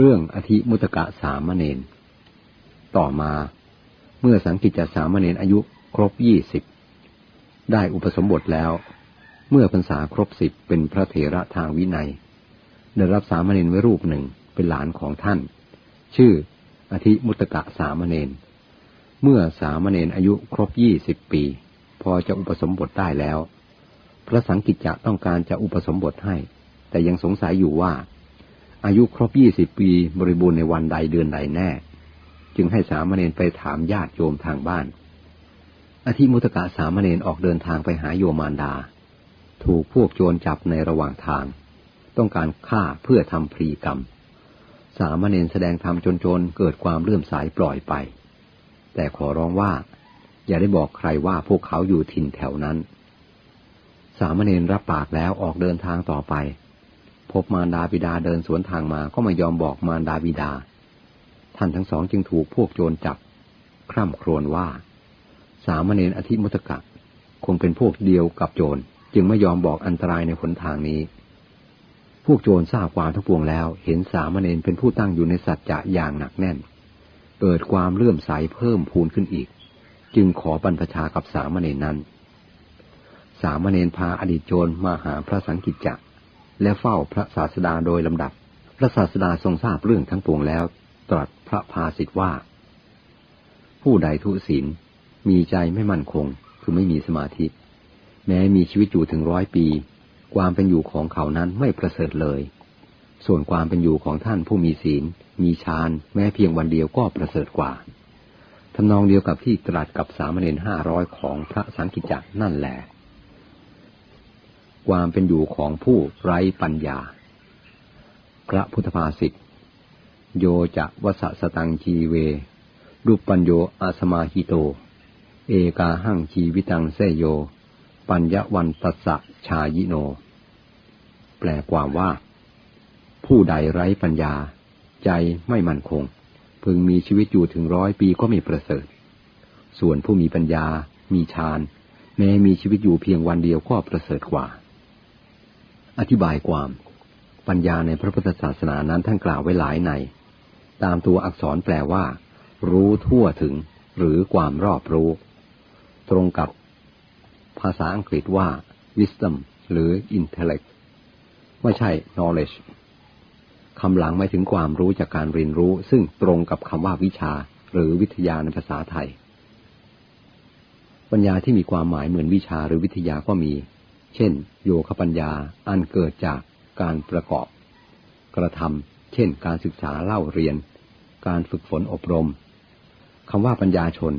เรื่องอธิมุตกะสามเณร ต่อมาเมื่อสังกิจจสามเณรอายุครบยี่สิบได้อุปสมบทแล้ว เมื่อพรรษาครบสิบเป็นพระเถระทางวินัย ได้รับสามเณรไว้รูปหนึ่งเป็นหลานของท่าน ชื่ออธิมุตกะสามเณร เมื่อสามเณรอายุครบยี่สิบปี พอจะอุปสมบทได้แล้ว พระสังกิจจะต้องการจะอุปสมบทให้ แต่ยังสงสัยอยู่ว่า อายุครบยี่สิบปีบริบูรณ์ในวันใดเดือนใดแน่ จึงให้สามเณรไปถามญาติโยมทางบ้าน อธิมุตกะสามเณรออกเดินทางไปหาโยมารดา ถูกพวกโจรจับในระหว่างทาง ต้องการฆ่าเพื่อทำพรีกรรม สามเณรแสดงธรรมจนโจรเกิดความเลื่อมสายปล่อยไป แต่ขอร้องว่า อย่าได้บอกใครว่าพวกเขาอยู่ถิ่นแถวนั้น สามเณรรับปากแล้วออกเดินทางต่อไป บมารดาบิดาเดินสวนทางมาก็ไม่ยอมบอกมารดาบิดา ท่านทั้งสองจึงถูกพวกโจรจับ คร่ำครวญว่า สามเณรอธิมุตกะคงเป็นพวกเดียวกับโจรจึงไม่ยอมบอกอันตรายในหนทางนี้ พวกโจรทราบความทั้งปวงแล้ว เห็นสามเณรเป็นผู้ตั้งอยู่ในสัจจะอย่างหนักแน่น เกิดความเลื่อมใสเพิ่มพูนขึ้นอีก จึงขอบรรพชากับสามเณรนั้น สามเณรพาอดีตโจรมาหาพระสังกิจจะ และเฝ้าพระศาสดาโดยลำดับ พระศาสดาทรงทราบเรื่องทั้งปวงแล้ว ตรัสพระภาสิทธว่า ผู้ใดทุศีลมีใจไม่มั่นคงคือไม่มีสมาธิ แม้มีชีวิตอยู่ถึงร้อยปี ความเป็นอยู่ของเขานั้นไม่ประเสริฐเลย ส่วนความเป็นอยู่ของท่านผู้มีศีล มีฌานแม้เพียงวันเดียวก็ประเสริฐกว่าทำนองเดียวกับที่ตรัสกับสามเณรห้าร้อยของพระสังกิจจนั่นแหละ ความเป็นอยู่ของผู้ไร้ปัญญา พระพุทธภาษิต โยจะวสสตังชีเว รูปปัญโยอาสมาหิโต เอกาหั่งชีวิตังเสโย ปัญญวันตัสสะชายิโน แปลความว่า ผู้ใดไร้ปัญญา ใจไม่มั่นคง พึงมีชีวิตอยู่ถึงร้อยปีก็ไม่ประเสริฐ ส่วนผู้มีปัญญา มีฌานแม้มีชีวิตอยู่เพียงวันเดียวก็ประเสริฐกว่า อธิบายความ ปัญญาในพระพุทธศาสนานั้นท่านกล่าวไว้หลายใน ตามตัวอักษรแปลว่า รู้ทั่วถึง หรือความรอบรู้ ตรงกับ ภาษาอังกฤษว่า wisdom หรือ intellect ไม่ใช่ knowledge คำหลังหมายถึงความรู้จากการเรียนรู้ ซึ่งตรงกับคำว่าวิชา หรือวิทยาในภาษาไทย ปัญญาที่มีความหมายเหมือนวิชาหรือวิทยาก็มี เช่น โยคปัญญาอันเกิดจากการประกอบ กระทำเช่น การศึกษาเล่าเรียน การฝึกฝนอบรมคำว่าปัญญาชน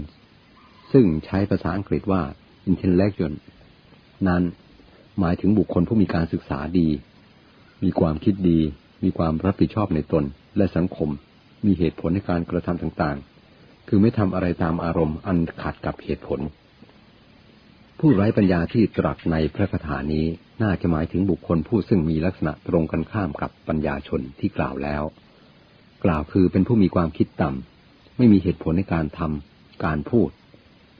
ซึ่งใช้ภาษาอังกฤษว่า intellectual นั้นหมายถึงบุคคลผู้มีการศึกษาดี มีความคิดดี มีความรับผิดชอบในตนและสังคม มีเหตุผลในการกระทำต่างๆ คือไม่ทำอะไรตามอารมณ์อันขัดกับเหตุผล ผู้ไร้ปัญญาที่ตรัสในพระคาถานี้น่าจะหมายถึงบุคคลผู้ซึ่งมีลักษณะตรงกันข้ามกับปัญญาชนที่กล่าวแล้ว กล่าวคือเป็นผู้มีความคิดต่ำ ไม่มีเหตุผลในการทำการพูด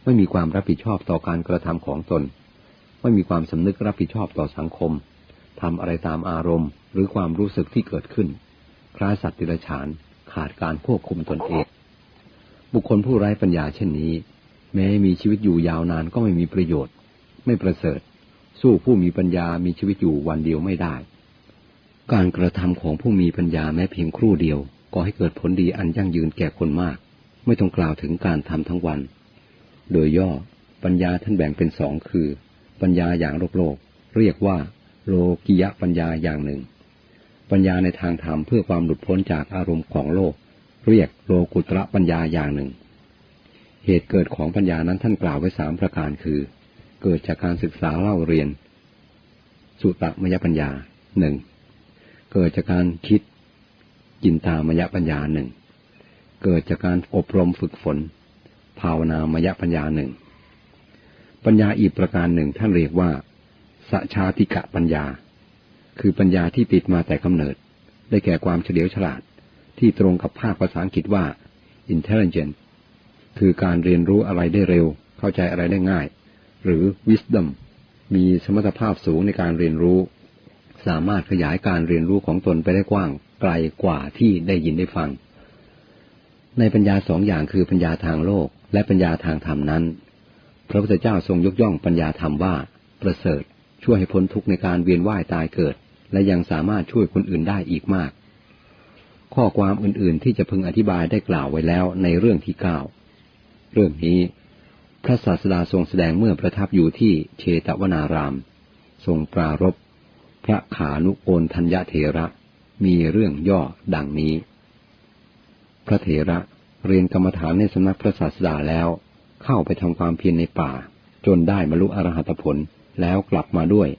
ไม่มีความรับผิดชอบต่อการกระทำของตน ไม่มีความสำนึกรับผิดชอบต่อสังคมทำอะไรตามอารมณ์ หรือความรู้สึกที่เกิดขึ้นคล้ายสัตว์ติรฉานขาดการควบคุมตนเอง บุคคลผู้ไร้ปัญญาเช่นนี้ แม้มีชีวิตอยู่ยาวนานก็ไม่มีประโยชน์ ไม่ประเสริฐ สู้ผู้มีปัญญามีชีวิตอยู่วันเดียวไม่ได้ การกระทำของผู้มีปัญญาแม้เพียงครู่เดียวก็ให้เกิดผลดีอันยั่งยืนแก่คนมาก ไม่ต้องกล่าวถึงการทำทั้งวัน โดยย่อปัญญาท่านแบ่งเป็นสองคือ ปัญญาอย่างโลกโลก เรียกว่า โลกิยะปัญญาอย่างหนึ่ง ปัญญาในทางธรรมเพื่อความหลุดพ้นจากอารมณ์ของโลก เรียกโลกุตระปัญญาอย่างหนึ่ง เหตุเกิดของปัญญานั้นท่านกล่าวไว้สามประการคือ เกิดจากการศึกษาเล่าเรียน สุตมยปัญญาหนึ่งเกิดจากการคิดจินตามยปัญญาหนึ่งเกิดจากการอบรมฝึกฝน ภาวนามยปัญญาหนึ่งปัญญาอีกประการหนึ่งท่านเรียกว่าสัชาติกะปัญญา คือปัญญาที่ติดมาแต่กำเนิด ได้แก่ความเฉลียวฉลาดที่ตรงกับภาคภาษาอังกฤษว่า intelligent คือการเรียนรู้อะไรได้เร็ว เข้าใจอะไรได้ง่าย หรือ wisdom มีสมรรถภาพสูงในการเรียนรู้ สามารถขยายการเรียนรู้ของตนไปได้กว้าง ไกลกว่าที่ได้ยินได้ฟัง ในปัญญาสองอย่างคือปัญญาทางโลก และปัญญาทางธรรมนั้น พระพุทธเจ้าทรงยกย่องปัญญาธรรมว่า ประเสริฐ ช่วยให้พ้นทุกข์ในการเวียนว่ายตายเกิด และยังสามารถช่วยคนอื่นได้อีกมาก ข้อความอื่นๆที่จะพึงอธิบายได้กล่าวไว้แล้วในเรื่องที่เก้า เรื่องนี้ พระศาสดาทรงแสดงเมื่อประทับอยู่ที่เชตวนาราม ทรงปรารบพระขานุโอนทัญญเถระมีเรื่องย่อดังนี้ พระเถระเรียนกรรมฐานในสำนักพระศาสดาแล้วเข้าไปทำความเพียรในป่า จนได้บรรลุอรหัตผลแล้วกลับมาด้วย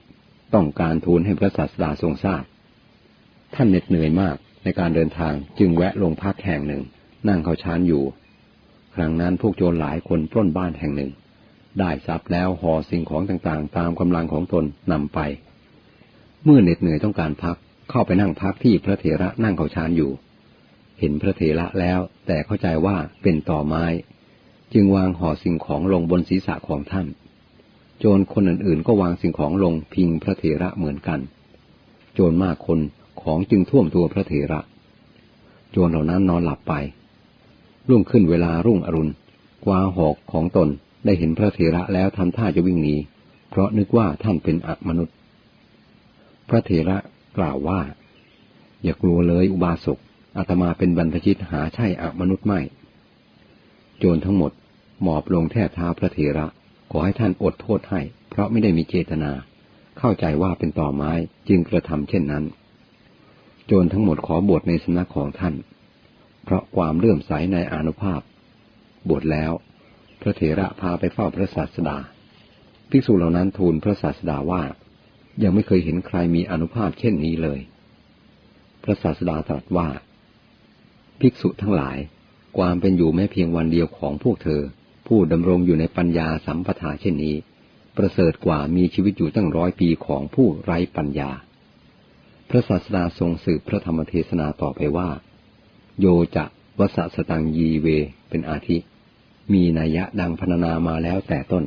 ต้องการทูลให้พระศาสดาทรงทราบ ท่านเหน็ดเหนื่อยมากในการเดินทางจึงแวะลงพักแห่งหนึ่ง นั่งเขาชานอยู่ ครั้งนั้นพวกโจรหลายคนปล้นบ้านแห่งหนึ่ง ได้ทรัพย์แล้วห่อสิ่งของต่างๆ ตามกำลังของตนนำไป เมื่อเหน็ดเหนื่อยต้องการพักเข้าไปนั่งพักที่พระเถระนั่งเขาชานอยู่ เห็นพระเถระแล้วแต่เข้าใจว่าเป็นต่อไม้ จึงวางห่อสิ่งของลงบนศีรษะของท่าน โจรคนอื่นๆ ก็วางสิ่งของลงพิงพระเถระเหมือนกัน โจรมากคนของจึงท่วมตัวพระเถระ โจรเหล่านั้นนอนหลับไป รุ่งขึ้นเวลารุ่งอรุณกวาหอกของตนได้เห็นพระเถระแล้วทำท่าจะวิ่งหนีเพราะนึกว่าท่านเป็นอมนุษย์ พระเถระกล่าวว่า อย่ากลัวเลยอุบาสกอาตมาเป็นบรรพชิตหาใช่อมนุษย์ไม่ โจรทั้งหมดหมอบลงแทบเท้าพระเถระ ขอให้ท่านอดโทษให้ เพราะไม่ได้มีเจตนา เข้าใจว่าเป็นต่อไม้จึงกระทำเช่นนั้น โจรทั้งหมดขอบวชในสำนักของท่าน เพราะความเลื่อมใสในอนุภาพ บวชแล้ว พระเถระพาไปเฝ้าพระศาสดาภิกษุเหล่านั้นทูลพระศาสดาว่า ยังไม่เคยเห็นใครมีอนุภาพเช่นนี้เลย พระศาสดาตรัสว่า ภิกษุทั้งหลาย ความเป็นอยู่แม้เพียงวันเดียวของพวกเธอ ผู้ดำรงอยู่ในปัญญาสัมปทาเช่นนี้ ประเสริฐกว่ามีชีวิตอยู่ตั้งร้อยปีของผู้ไร้ปัญญา พระศาสดาทรงสืบพระธรรมเทศนาต่อไปว่า โยจะวสสตังยีเว เป็นอาทิ มีนัยยะดังพรรณนามาแล้วแต่ต้น